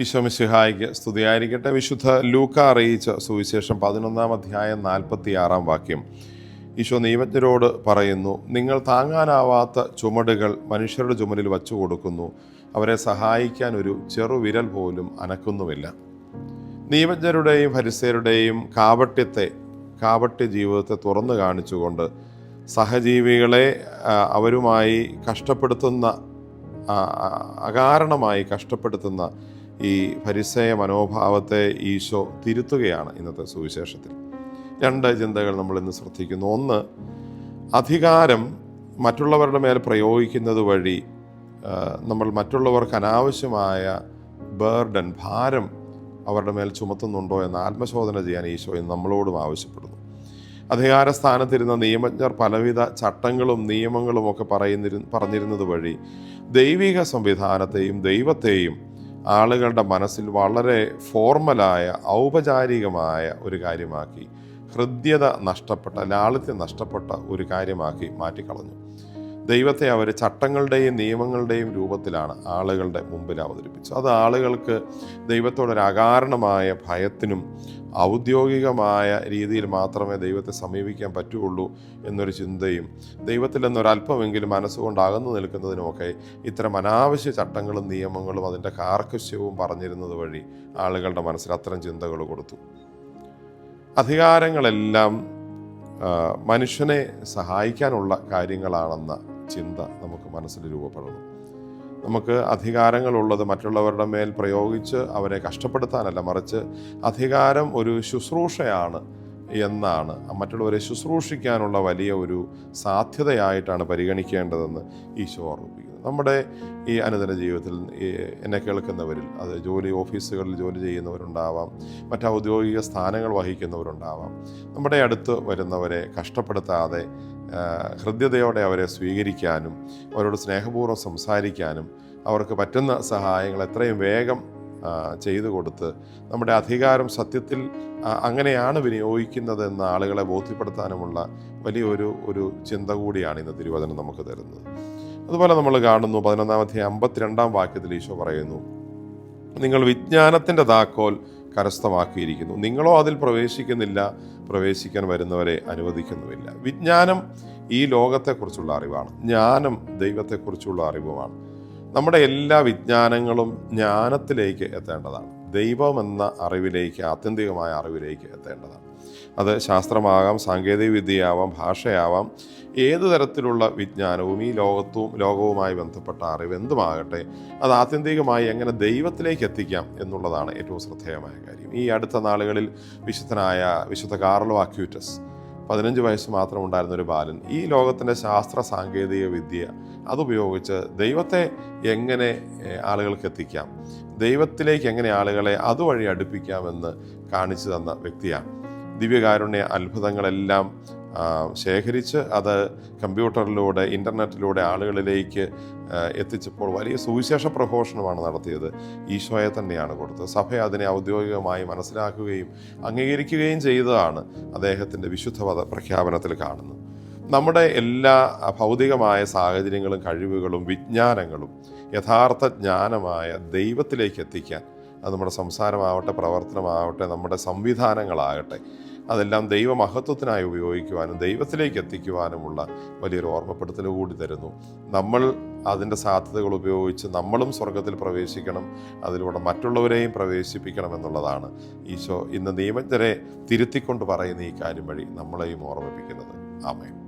ഈശോമിശിഹായിക്ക് സ്തുതിയായിരിക്കട്ടെ. വിശുദ്ധ ലൂക്ക അറിയിച്ച സുവിശേഷം പതിനൊന്നാം അധ്യായം നാൽപ്പത്തി ആറാം വാക്യം. ഈശോ നിയമജ്ഞരോട് പറയുന്നു നിങ്ങൾ താങ്ങാനാവാത്ത ചുമടുകൾ മനുഷ്യരുടെ ചുമലിൽ വച്ചു കൊടുക്കുന്നു. അവരെ സഹായിക്കാൻ ഒരു ചെറുവിരൽ പോലും അനക്കുന്നുമില്ല. നിയമജ്ഞരുടെയും ഫരിസയരുടെയും കാപട്യത്തെ കാപട്യ ജീവിതത്തെ തുറന്നു കാണിച്ചുകൊണ്ട് സഹജീവികളെ അവരുമായി കഷ്ടപ്പെടുത്തുന്ന അകാരണമായി കഷ്ടപ്പെടുത്തുന്ന ഈ പരിസയ മനോഭാവത്തെ ഈശോ തിരുത്തുകയാണ് ഇന്നത്തെ സുവിശേഷത്തിൽ. രണ്ട് ചിന്തകൾ നമ്മൾ ഇന്ന് ശ്രദ്ധിക്കുന്നു. ഒന്ന് അധികാരം മറ്റുള്ളവരുടെ മേൽ പ്രയോഗിക്കുന്നത് വഴി നമ്മൾ മറ്റുള്ളവർക്ക് അനാവശ്യമായ ബേർഡൻ ഭാരം അവരുടെ മേൽ ചുമത്തുന്നുണ്ടോ എന്ന് ആത്മശോധന ചെയ്യാൻ ഈശോ ഇന്ന് നമ്മളോടും ആവശ്യപ്പെടുന്നു. അധികാര സ്ഥാനത്തിരുന്ന നിയമജ്ഞർ പലവിധ ചട്ടങ്ങളും നിയമങ്ങളും ഒക്കെ പറയുന്നിരു പറഞ്ഞിരുന്നത് വഴി ദൈവിക സംവിധാനത്തെയും ദൈവത്തെയും ആളുകളുടെ മനസ്സിൽ വളരെ ഫോർമലായ ഔപചാരികമായ ഒരു കാര്യമാക്കി ഹൃദ്യത നഷ്ടപ്പെട്ട ലാളിത്യം നഷ്ടപ്പെട്ട ഒരു കാര്യമാക്കി മാറ്റിക്കളഞ്ഞു. ദൈവത്തെ അവർ ചട്ടങ്ങളുടെയും നിയമങ്ങളുടെയും രൂപത്തിലാണ് ആളുകളുടെ മുമ്പിൽ അവതരിപ്പിച്ചത്. അത് ആളുകൾക്ക് ദൈവത്തോടൊരകാരണമായ ഭയത്തിനും ഔദ്യോഗികമായ രീതിയിൽ മാത്രമേ ദൈവത്തെ സമീപിക്കാൻ പറ്റുകയുള്ളൂ എന്നൊരു ചിന്തയും ദൈവത്തിൽ നിന്നൊരല്പമെങ്കിലും മനസ്സുകൊണ്ടകന്നു നിൽക്കുന്നതിനുമൊക്കെ ഇത്തരം അനാവശ്യ ചട്ടങ്ങളും നിയമങ്ങളും അതിന്റെ കാർക്കശ്യവും പറഞ്ഞിരുന്നത് വഴി ആളുകളുടെ മനസ്സിൽ അത്തരം ചിന്തകൾ കൊടുത്തു. അധികാരങ്ങളെല്ലാം മനുഷ്യനെ സഹായിക്കാനുള്ള കാര്യങ്ങളാണെന്ന ചിന്ത നമുക്ക് മനസ്സിൽ രൂപപ്പെടണം. നമുക്ക് അധികാരങ്ങളുള്ളത് മറ്റുള്ളവരുടെ മേൽ പ്രയോഗിച്ച് അവരെ കഷ്ടപ്പെടുത്താനല്ല മറിച്ച് അധികാരം ഒരു ശുശ്രൂഷയാണ് എന്നാണ്. മറ്റുള്ളവരെ ശുശ്രൂഷിക്കാനുള്ള വലിയ ഒരു സാധ്യതയായിട്ടാണ് പരിഗണിക്കേണ്ടതെന്ന് ഈശോ ഓർമ്മിപ്പിക്കുന്നു. നമ്മുടെ ഈ അനുദിന ജീവിതത്തിൽ എന്നെ കേൾക്കുന്നവരിൽ അത് ജോലി ഓഫീസുകളിൽ ജോലി ചെയ്യുന്നവരുണ്ടാവാം മറ്റു ഔദ്യോഗിക സ്ഥാനങ്ങൾ വഹിക്കുന്നവരുണ്ടാവാം. നമ്മുടെ അടുത്ത് വരുന്നവരെ കഷ്ടപ്പെടുത്താതെ ഹൃദ്യതയോടെ അവരെ സ്വീകരിക്കാനും അവരോട് സ്നേഹപൂർവം സംസാരിക്കാനും അവർക്ക് പറ്റുന്ന സഹായങ്ങൾ എത്രയും വേഗം ചെയ്തു കൊടുത്ത് നമ്മുടെ അധികാരം സത്യത്തിൽ അങ്ങനെയാണ് വിനിയോഗിക്കുന്നതെന്ന് ആളുകളെ ബോധ്യപ്പെടുത്താനുമുള്ള വലിയൊരു ഒരു ചിന്ത കൂടിയാണ് ഇന്ന് തിരുവചനം നമുക്ക് തരുന്നത്. അതുപോലെ നമ്മൾ കാണുന്നു പതിനൊന്നാമത്തെ അമ്പത്തിരണ്ടാം വാക്യത്തിൽ ഈശോ പറയുന്നു നിങ്ങൾ വിജ്ഞാനത്തിന്റെ താക്കോൽ കരസ്ഥമാക്കിയിരിക്കുന്നു. നിങ്ങളോ അതിൽ പ്രവേശിക്കുന്നില്ല പ്രവേശിക്കാൻ വരുന്നവരെ അനുവദിക്കുന്നുമില്ല. വിജ്ഞാനം ഈ ലോകത്തെക്കുറിച്ചുള്ള അറിവാണ്. ജ്ഞാനം ദൈവത്തെക്കുറിച്ചുള്ള അറിവുമാണ്. നമ്മുടെ എല്ലാ വിജ്ഞാനങ്ങളും ജ്ഞാനത്തിലേക്ക് എത്തേണ്ടതാണ്. ദൈവമെന്ന അറിവിലേക്ക് ആത്യന്തികമായ അറിവിലേക്ക് എത്തേണ്ടതാണ്. അത് ശാസ്ത്രമാകാം സാങ്കേതിക വിദ്യയാവാം ഭാഷയാവാം ഏതു തരത്തിലുള്ള വിജ്ഞാനവും ഈ ലോകത്തും ലോകവുമായി ബന്ധപ്പെട്ട അറിവ് എന്തുമാകട്ടെ അത് ആത്യന്തികമായി എങ്ങനെ ദൈവത്തിലേക്ക് എത്തിക്കാം എന്നുള്ളതാണ് ഏറ്റവും ശ്രദ്ധേയമായ കാര്യം. ഈ അടുത്ത നാളുകളിൽ വിശുദ്ധനായ വിശുദ്ധ കാർലോ അക്യൂറ്റസ് പതിനഞ്ച് വയസ്സ് മാത്രം ഉണ്ടായിരുന്ന ഒരു ബാലൻ. ഈ ലോകത്തിന്റെ ശാസ്ത്ര സാങ്കേതിക വിദ്യ അതുപയോഗിച്ച് ദൈവത്തെ എങ്ങനെ ആളുകൾക്ക് എത്തിക്കാം? ദൈവത്തിലേക്ക് എങ്ങനെ ആളുകളെ അതുവഴി അടുപ്പിക്കാമെന്ന് കാണിച്ചു തന്ന വ്യക്തിയാണ്. ദിവ്യകാരുണ്യ അത്ഭുതങ്ങളെല്ലാം ശേഖരിച്ച് അത് കമ്പ്യൂട്ടറിലൂടെ ഇന്റർനെറ്റിലൂടെ ആളുകളിലേക്ക് എത്തിച്ചപ്പോൾ വലിയ സുവിശേഷ പ്രഘോഷണമാണ് നടത്തിയത്. ഈശോയെ തന്നെയാണ് കൊടുത്തത്. സഭ അതിനെ ഔദ്യോഗികമായി മനസ്സിലാക്കുകയും അംഗീകരിക്കുകയും ചെയ്തതാണ് അദ്ദേഹത്തിന്റെ വിശുദ്ധപദ പ്രഖ്യാപനത്തിൽ കാണുന്നത്. നമ്മുടെ എല്ലാ ഭൗതികമായ സാഹചര്യങ്ങളും കഴിവുകളും വിജ്ഞാനങ്ങളും യഥാർത്ഥ ജ്ഞാനമായ ദൈവത്തിലേക്ക് എത്തിക്കാൻ അത് നമ്മുടെ സംസാരമാവട്ടെ പ്രവർത്തനമാവട്ടെ നമ്മുടെ സംവിധാനങ്ങളാകട്ടെ അതെല്ലാം ദൈവമഹത്വത്തിനായി ഉപയോഗിക്കുവാനും ദൈവത്തിലേക്ക് എത്തിക്കുവാനുമുള്ള വലിയൊരു ഓർമ്മപ്പെടുത്തൽ കൂടി തരുന്നു. നമ്മൾ അതിന്റെ സാധ്യതകൾ ഉപയോഗിച്ച് നമ്മളും സ്വർഗത്തിൽ പ്രവേശിക്കണം അതിലൂടെ മറ്റുള്ളവരെയും പ്രവേശിപ്പിക്കണം എന്നുള്ളതാണ് ഈശോ ഇന്ന് നിയമജ്ഞരെ തിരുത്തിക്കൊണ്ട് പറയുന്ന ഈ കാര്യം വഴി നമ്മളെയും ഓർമ്മിപ്പിക്കുന്നത്. ആമേൻ.